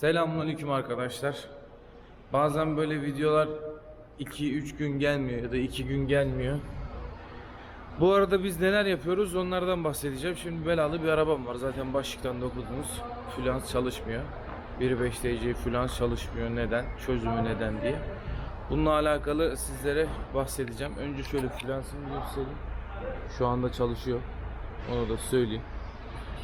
Selamünaleyküm arkadaşlar. Bazen böyle videolar 2-3 gün gelmiyor ya da 2 gün gelmiyor. Bu arada biz neler yapıyoruz onlardan bahsedeceğim. Şimdi belalı bir arabam var. Zaten başlıktan da okudunuz. Fülans çalışmıyor. 1.5 DC fülans çalışmıyor. Neden? Çözümü neden diye. Bununla alakalı sizlere bahsedeceğim. Önce şöyle fülansını göstereyim. Şu anda çalışıyor. Onu da söyleyeyim.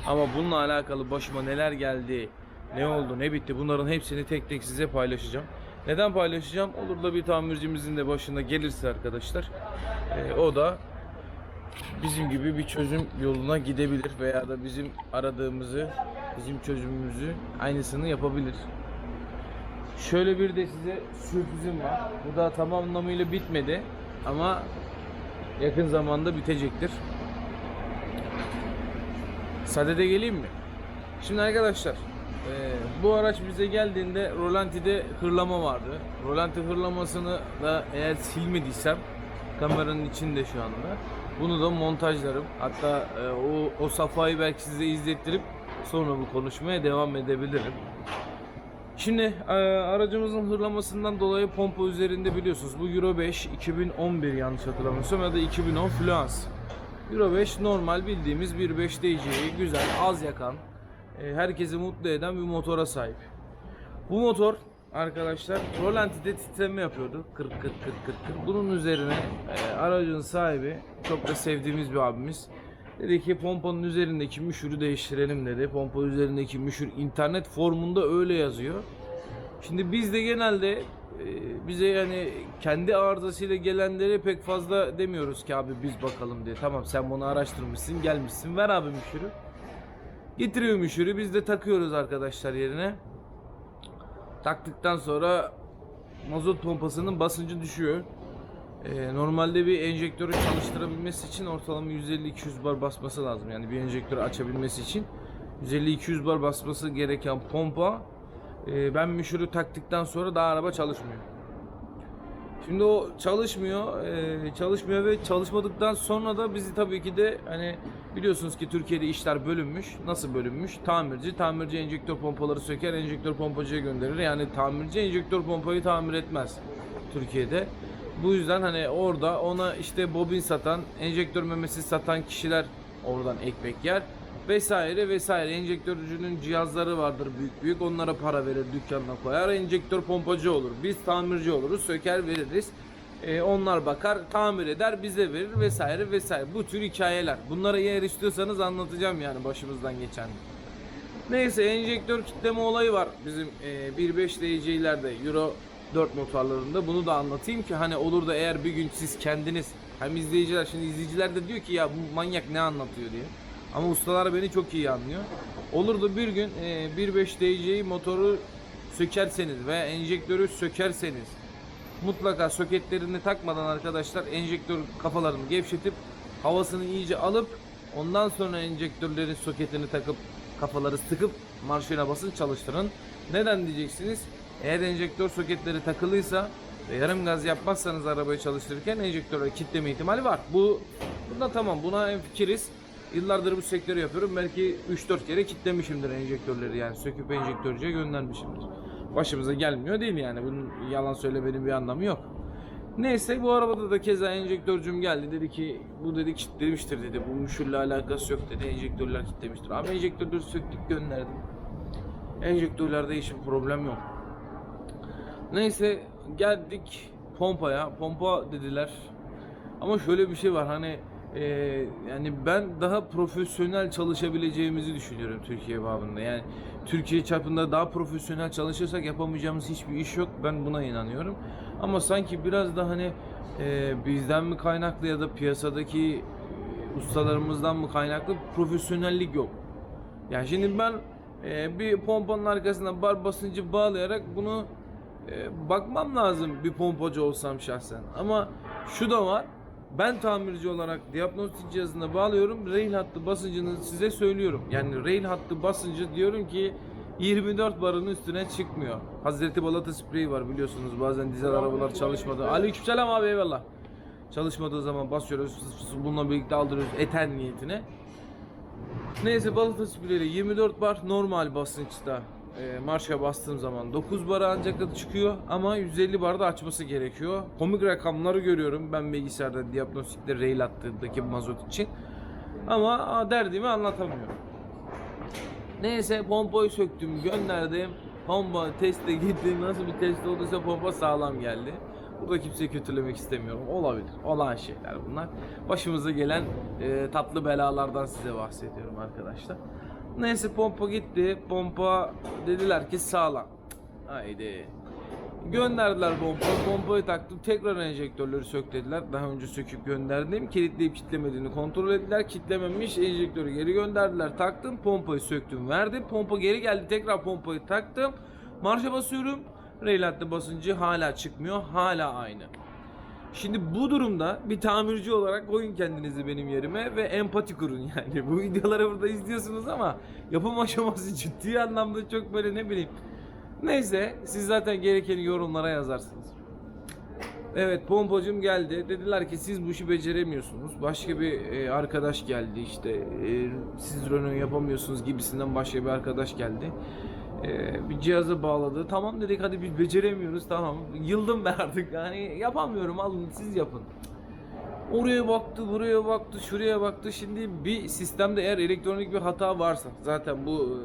Ama bununla alakalı başıma neler geldi, ne oldu, ne bitti bunların hepsini tek tek size paylaşacağım. Neden paylaşacağım? Olur da bir tamircimizin de başına gelirse arkadaşlar e, o da bizim gibi bir çözüm yoluna gidebilir veya da bizim aradığımızı, bizim çözümümüzü aynısını yapabilir. Şöyle bir de size sürprizim var. Bu da tam anlamıyla bitmedi ama yakın zamanda bitecektir. Sadede geleyim mi? Şimdi arkadaşlar e, bu araç bize geldiğinde rolanti'de hırlama vardı. Rolanti hırlamasını da eğer silmediysem kameranın içinde şu anda. Bunu da montajlarım. Hatta e, o, o safhayı belki size izlettirip sonra bu konuşmaya devam edebilirim. Şimdi e, aracımızın hırlamasından dolayı pompa üzerinde biliyorsunuz bu Euro 5 2011 yanlış hatırlamıyorsam ya da 2010 Fluence. Euro 5 normal bildiğimiz 1.5 DC'yi güzel az yakan herkesi mutlu eden bir motora sahip. Bu motor arkadaşlar rolantide titreme yapıyordu 40 40 40 40 40. Bunun üzerine e, aracın sahibi çok da sevdiğimiz bir abimiz dedi ki pompanın üzerindeki müşürü değiştirelim dedi. Pompa üzerindeki müşür internet formunda öyle yazıyor. Şimdi biz de genelde e, bize yani kendi arızasıyla gelenlere pek fazla demiyoruz ki abi biz bakalım diye. Tamam sen bunu araştırmışsın gelmişsin ver abi müşürü. Getiriyor müşürü biz de takıyoruz arkadaşlar yerine. Taktıktan sonra mazot pompasının basıncı düşüyor. Ee, normalde bir enjektörü çalıştırabilmesi için ortalama 150-200 bar basması lazım. Yani bir enjektörü açabilmesi için 150-200 bar basması gereken pompa e, ben müşürü taktıktan sonra daha araba çalışmıyor. Şimdi o çalışmıyor, e, çalışmıyor ve çalışmadıktan sonra da bizi tabii ki de hani biliyorsunuz ki Türkiye'de işler bölünmüş. Nasıl bölünmüş? Tamirci, tamirci enjektör pompaları söker, enjektör pompacıya gönderir. Yani tamirci enjektör pompayı tamir etmez Türkiye'de. Bu yüzden hani orada ona işte bobin satan, enjektör memesi satan kişiler oradan ekmek yer vesaire vesaire. Enjektörcünün cihazları vardır büyük büyük. Onlara para verir, dükkanına koyar. Enjektör pompacı olur. Biz tamirci oluruz, söker veririz. Ee, onlar bakar, tamir eder, bize verir vesaire vesaire. Bu tür hikayeler. Bunları eğer istiyorsanız anlatacağım yani başımızdan geçen. Neyse enjektör kitleme olayı var bizim e, 1.5 DC'lerde Euro 4 motorlarında. Bunu da anlatayım ki hani olur da eğer bir gün siz kendiniz hem izleyiciler şimdi izleyiciler de diyor ki ya bu manyak ne anlatıyor diye. Ama ustalar beni çok iyi anlıyor. Olur da bir gün e, 1.5 DC'yi motoru sökerseniz veya enjektörü sökerseniz mutlaka soketlerini takmadan arkadaşlar enjektör kafalarını gevşetip havasını iyice alıp ondan sonra enjektörlerin soketini takıp kafaları sıkıp marşına basın çalıştırın. Neden diyeceksiniz? Eğer enjektör soketleri takılıysa ve yarım gaz yapmazsanız arabayı çalıştırırken enjektörü kitleme ihtimali var. Bu bunda tamam buna en fikiriz. Yıllardır bu sektörü yapıyorum. Belki 3-4 kere kitlemişimdir enjektörleri yani söküp enjektörcüye göndermişimdir. Başımıza gelmiyor değil yani. Bunun yalan söylemenin bir anlamı yok. Neyse bu arabada da keza enjektörcüm geldi dedi ki bu dedi kitlemiştir dedi. Bu müşürle alakası yok dedi. Enjektörler kitlemiştir. Abi enjektörleri söktük gönderdim. Enjektörlerde hiçbir problem yok. Neyse geldik pompaya. Pompa dediler. Ama şöyle bir şey var hani e, yani ben daha profesyonel çalışabileceğimizi düşünüyorum Türkiye babında. Yani Türkiye çapında daha profesyonel çalışırsak yapamayacağımız hiçbir iş yok. Ben buna inanıyorum. Ama sanki biraz da hani e, bizden mi kaynaklı ya da piyasadaki e, ustalarımızdan mı kaynaklı profesyonellik yok. Yani şimdi ben e, bir pompanın arkasına bar basıncı bağlayarak bunu e, bakmam lazım bir pompacı olsam şahsen. Ama şu da var. Ben tamirci olarak diagnostik cihazına bağlıyorum. Rail hattı basıncını size söylüyorum. Yani rail hattı basıncı diyorum ki 24 barın üstüne çıkmıyor. Hazreti Balata spreyi var biliyorsunuz. Bazen dizel arabalar çalışmadı. Aleykümselam abi eyvallah. Çalışmadığı zaman basıyoruz. Bununla birlikte aldırıyoruz eten niyetine. Neyse balata spreyi 24 bar normal basınçta e, marşa bastığım zaman 9 bar ancak çıkıyor ama 150 barda açması gerekiyor. Komik rakamları görüyorum ben bilgisayarda diagnostikte rail attığındaki mazot için. Ama derdimi anlatamıyorum. Neyse pompayı söktüm gönderdim. Pompa teste gitti. Nasıl bir test olduysa pompa sağlam geldi. Burada kimseyi kötülemek istemiyorum. Olabilir. Olan şeyler bunlar. Başımıza gelen e, tatlı belalardan size bahsediyorum arkadaşlar. Neyse pompa gitti. Pompa dediler ki sağlam. Haydi. Gönderdiler pompa. Pompayı taktım. Tekrar enjektörleri sök dediler. Daha önce söküp gönderdim. Kilitleyip kitlemediğini kontrol ettiler. Kitlememiş. Enjektörü geri gönderdiler. Taktım. Pompayı söktüm. Verdim. Pompa geri geldi. Tekrar pompayı taktım. Marşa basıyorum. Rail hattı basıncı hala çıkmıyor. Hala aynı. Şimdi bu durumda bir tamirci olarak koyun kendinizi benim yerime ve empati kurun yani. Bu videoları burada izliyorsunuz ama yapım aşaması ciddi anlamda çok böyle ne bileyim. Neyse siz zaten gerekeni yorumlara yazarsınız. Evet pompacım geldi. Dediler ki siz bu işi beceremiyorsunuz. Başka bir e, arkadaş geldi işte. E, siz Renault yapamıyorsunuz gibisinden başka bir arkadaş geldi. E, bir cihazı bağladı. Tamam dedik hadi biz beceremiyoruz tamam. Yıldım ben artık yani yapamıyorum alın siz yapın. Oraya baktı, buraya baktı, şuraya baktı. Şimdi bir sistemde eğer elektronik bir hata varsa zaten bu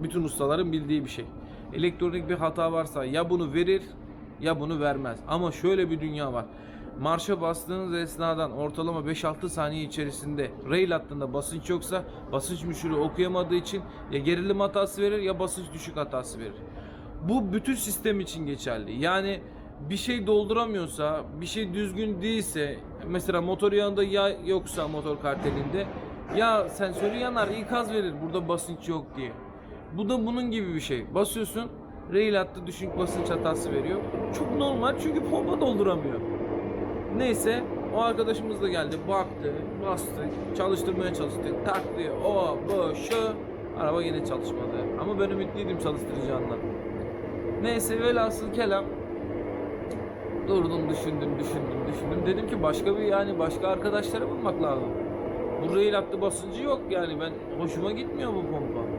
e, bütün ustaların bildiği bir şey. Elektronik bir hata varsa ya bunu verir ya bunu vermez. Ama şöyle bir dünya var. Marşa bastığınız esnadan ortalama 5-6 saniye içerisinde rail hattında basınç yoksa basınç müşürü okuyamadığı için ya gerilim hatası verir ya basınç düşük hatası verir. Bu bütün sistem için geçerli. Yani bir şey dolduramıyorsa, bir şey düzgün değilse, mesela motor yağında yağ yoksa motor kartelinde ya sensörü yanar, ikaz verir burada basınç yok diye. Bu da bunun gibi bir şey. Basıyorsun, rail hattı düşük basınç hatası veriyor. Çok normal çünkü pompa dolduramıyor. Neyse o arkadaşımız da geldi baktı bastı çalıştırmaya çalıştık taktı o bu şu araba yine çalışmadı ama ben ümitliydim çalıştıracağından. Neyse velhasıl kelam durdum düşündüm düşündüm düşündüm dedim ki başka bir yani başka arkadaşları bulmak lazım. Bu rail hattı basıncı yok yani ben hoşuma gitmiyor bu pompa.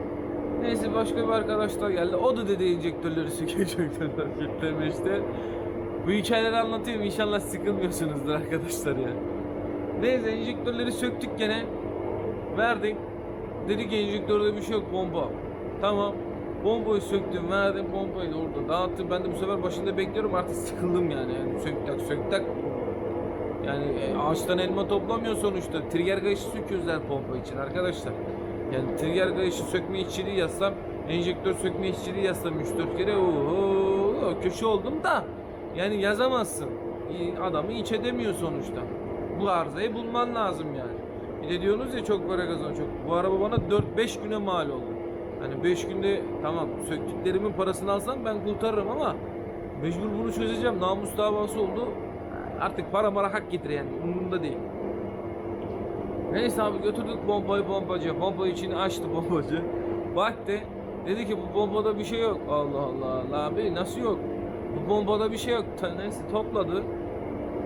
Neyse başka bir arkadaş da geldi. O da dedi enjektörleri sökecekler işte. Bu hikayeleri anlatıyorum inşallah sıkılmıyorsunuzdur arkadaşlar ya. Neyse enjektörleri söktük gene. Verdik. Dedik enjektörde bir şey yok pompa. Tamam. Pompayı söktüm verdim pompayı da orada dağıttım. Ben de bu sefer başında bekliyorum artık sıkıldım yani. yani söktak söktak. Yani e, ağaçtan elma toplamıyor sonuçta. Trigger kayışı söküyoruz her pompa için arkadaşlar. Yani trigger kayışı sökme işçiliği yazsam, enjektör sökme işçiliği yazsam 3-4 kere oho köşe oldum da yani yazamazsın. Adamı iç edemiyor sonuçta. Bu arızayı bulman lazım yani. Bir de diyorsunuz ya çok para kazan çok. Bu araba bana 4-5 güne mal oldu. Hani 5 günde tamam söktüklerimin parasını alsam ben kurtarırım ama mecbur bunu çözeceğim. Namus davası oldu. Artık para mara hak getir yani umurumda değil. Neyse abi götürdük pompayı pompacıya. Pompa içini açtı pompacı. Baktı. Dedi ki bu pompada bir şey yok. Allah Allah Allah abi nasıl yok? Bu pompada bir şey yok. Neyse topladı.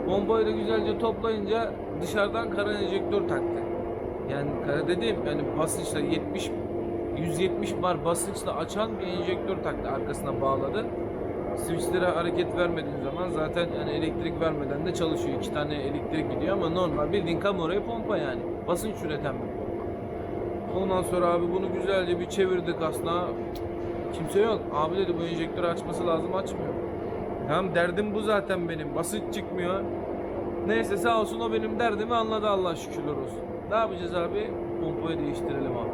Bombayı da güzelce toplayınca dışarıdan kara enjektör taktı. Yani kara dediğim yani basınçla 70 170 bar basınçla açan bir enjektör taktı arkasına bağladı. Switchlere hareket vermediğin zaman zaten yani elektrik vermeden de çalışıyor. İki tane elektrik gidiyor ama normal bildiğin kamerayı pompa yani. Basınç üreten bir pompa. Ondan sonra abi bunu güzelce bir çevirdik aslında. Kimse yok. Abi dedi bu enjektörü açması lazım açmıyor. Tamam derdim bu zaten benim. Basınç çıkmıyor. Neyse sağ olsun o benim derdimi anladı Allah şükürler olsun. Ne yapacağız abi? Pompayı değiştirelim abi.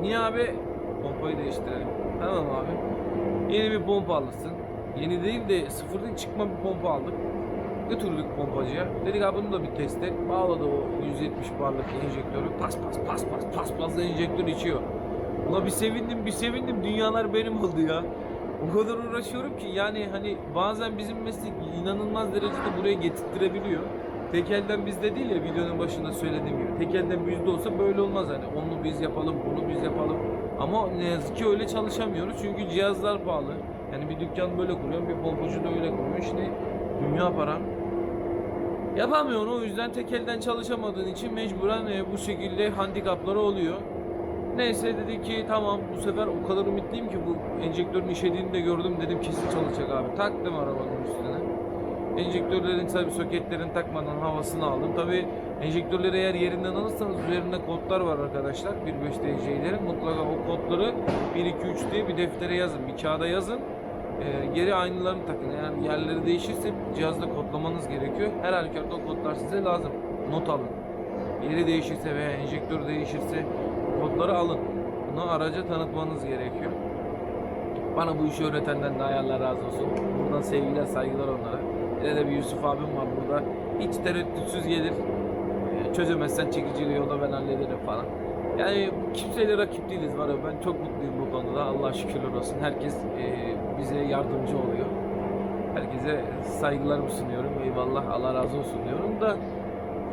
Niye abi? Pompayı değiştirelim. Tamam abi. Yeni bir pompa alırsın. Yeni değil de sıfırdan çıkma bir pompa aldık. Götürdük pompacıya. Dedik abi bunu da bir test et. Bağladı o 170 barlık enjektörü. Pas pas pas pas pas pas enjektör içiyor. Ulan bir sevindim bir sevindim dünyalar benim oldu ya. O kadar uğraşıyorum ki yani hani bazen bizim meslek inanılmaz derecede buraya getirtirebiliyor. Tek elden bizde değil ya videonun başında söylediğim gibi. Tek elden bizde olsa böyle olmaz hani. Onu biz yapalım, bunu biz yapalım. Ama ne yazık ki öyle çalışamıyoruz çünkü cihazlar pahalı. Yani bir dükkan böyle kuruyor, bir pompacı da öyle kuruyor. İşte dünya para. Yapamıyorsun o yüzden tek elden çalışamadığın için mecburen e, bu şekilde handikapları oluyor. Neyse dedi ki tamam bu sefer o kadar ümitliyim ki bu enjektörün işediğini de gördüm dedim kesin çalışacak abi. Taktım arabanın üstüne. Enjektörlerin tabi soketlerini takmadan havasını aldım. Tabi enjektörleri eğer yerinden alırsanız üzerinde kodlar var arkadaşlar. 1.5 DC'lerin mutlaka o kodları 1 2 3 diye bir deftere yazın. Bir kağıda yazın. Ee, geri aynılarını takın. Yani yerleri değişirse cihazda kodlamanız gerekiyor. Her halükarda o kodlar size lazım. Not alın. Yeri değişirse veya enjektör değişirse kodları alın. Bunu araca tanıtmanız gerekiyor. Bana bu işi öğretenden de Allah razı olsun. Buradan sevgiler, saygılar onlara. Bir de bir Yusuf abim var burada. Hiç tereddütsüz gelir. Ee, Çözemezsen çekiciyle yola ben hallederim falan. Yani kimseyle rakip değiliz var ya ben çok mutluyum bu konuda. Allah şükürler olsun. Herkes e, bize yardımcı oluyor. Herkese saygılarımı sunuyorum. Eyvallah Allah razı olsun diyorum da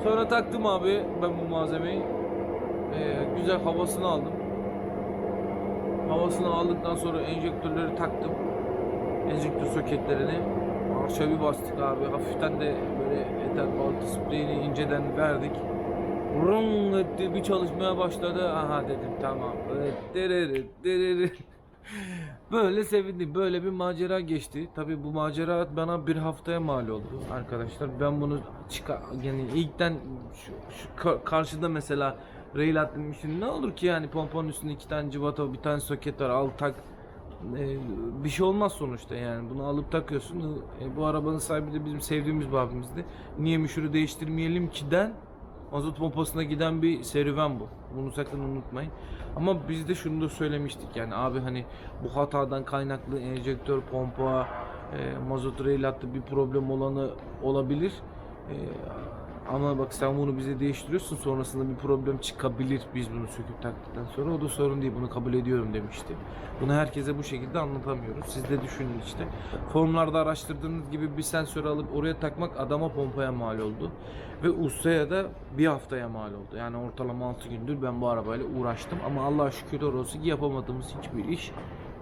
sonra taktım abi ben bu malzemeyi. Ee, güzel havasını aldım. Havasını aldıktan sonra enjektörleri taktım. Enjektör soketlerini. Marşa bir bastık abi. Hafiften de böyle ether baltı spreyini inceden verdik. Rung etti bir çalışmaya başladı. Aha dedim tamam. Dereri. Böyle sevindim. Böyle bir macera geçti. Tabi bu macera bana bir haftaya mal oldu arkadaşlar. Ben bunu çıkar yani ilkten şu, şu ka- karşıda mesela rail attım. Şimdi ne olur ki yani pomponun üstünde iki tane cıvata, bir tane soket var. Al tak. Ee, bir şey olmaz sonuçta yani. Bunu alıp takıyorsun. E, bu arabanın sahibi de bizim sevdiğimiz bir abimizdi. Niye müşürü değiştirmeyelim ki den mazot pompasına giden bir serüven bu. Bunu sakın unutmayın. Ama biz de şunu da söylemiştik yani abi hani bu hatadan kaynaklı enjektör, pompa, e, mazot rail hattı bir problem olanı olabilir. E, ama bak sen bunu bize değiştiriyorsun sonrasında bir problem çıkabilir biz bunu söküp taktıktan sonra o da sorun değil bunu kabul ediyorum demişti. Bunu herkese bu şekilde anlatamıyoruz. Siz de düşünün işte. Formlarda araştırdığınız gibi bir sensör alıp oraya takmak adama pompaya mal oldu. Ve ustaya da bir haftaya mal oldu. Yani ortalama 6 gündür ben bu arabayla uğraştım ama Allah'a şükürler olsun ki yapamadığımız hiçbir iş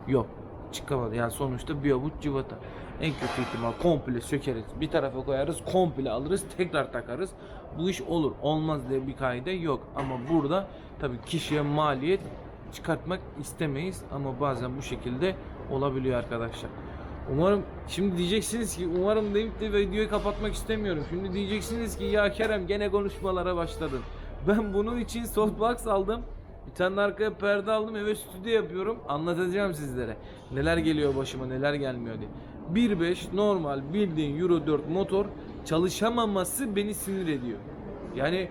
yok çıkamadı. Yani sonuçta bir avuç cıvata. En kötü ihtimal komple sökeriz. Bir tarafa koyarız, komple alırız, tekrar takarız. Bu iş olur. Olmaz diye bir kaide yok. Ama burada tabii kişiye maliyet çıkartmak istemeyiz ama bazen bu şekilde olabiliyor arkadaşlar. Umarım şimdi diyeceksiniz ki umarım deyip de videoyu kapatmak istemiyorum. Şimdi diyeceksiniz ki ya Kerem gene konuşmalara başladın. Ben bunun için softbox aldım. Bir tane arkaya perde aldım eve stüdyo yapıyorum. Anlatacağım sizlere. Neler geliyor başıma neler gelmiyor diye. 1.5 normal bildiğin Euro 4 motor çalışamaması beni sinir ediyor. Yani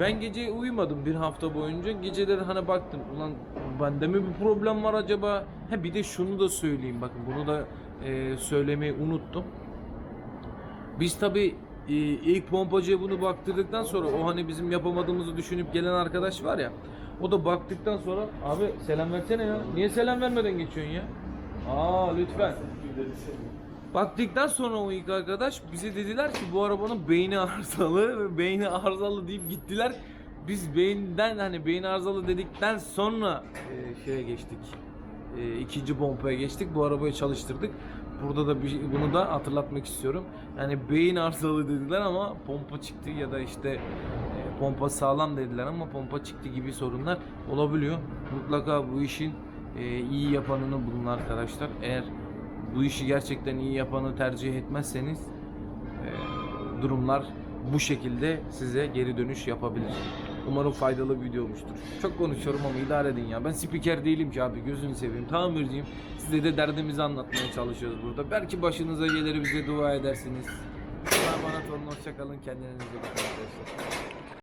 ben gece uyumadım bir hafta boyunca. Geceleri hani baktım ulan bende mi bir problem var acaba? Ha bir de şunu da söyleyeyim bakın bunu da e, söylemeyi unuttum. Biz tabi ilk pompacıya bunu baktırdıktan sonra o hani bizim yapamadığımızı düşünüp gelen arkadaş var ya o da baktıktan sonra abi selam versene ya. Niye selam vermeden geçiyorsun ya? Aa lütfen. Baktıktan sonra o ilk arkadaş bize dediler ki bu arabanın beyni arızalı ve beyni arızalı deyip gittiler. Biz beyinden hani beyin arızalı dedikten sonra e, şeye geçtik. E, ikinci pompaya geçtik. Bu arabayı çalıştırdık. Burada da bir, bunu da hatırlatmak istiyorum. Yani beyin arızalı dediler ama pompa çıktı ya da işte e, pompa sağlam dediler ama pompa çıktı gibi sorunlar olabiliyor. Mutlaka bu işin e, iyi yapanını bulun arkadaşlar. Eğer bu işi gerçekten iyi yapanı tercih etmezseniz e, durumlar bu şekilde size geri dönüş yapabilir. Umarım faydalı bir video olmuştur. Çok konuşuyorum ama idare edin ya. Ben spiker değilim ki abi gözünü seveyim. Tamirciyim. Size de derdimizi anlatmaya çalışıyoruz burada. Belki başınıza gelir bize dua edersiniz. Allah'a emanet olun. Hoşçakalın. Kendinize bakın arkadaşlar.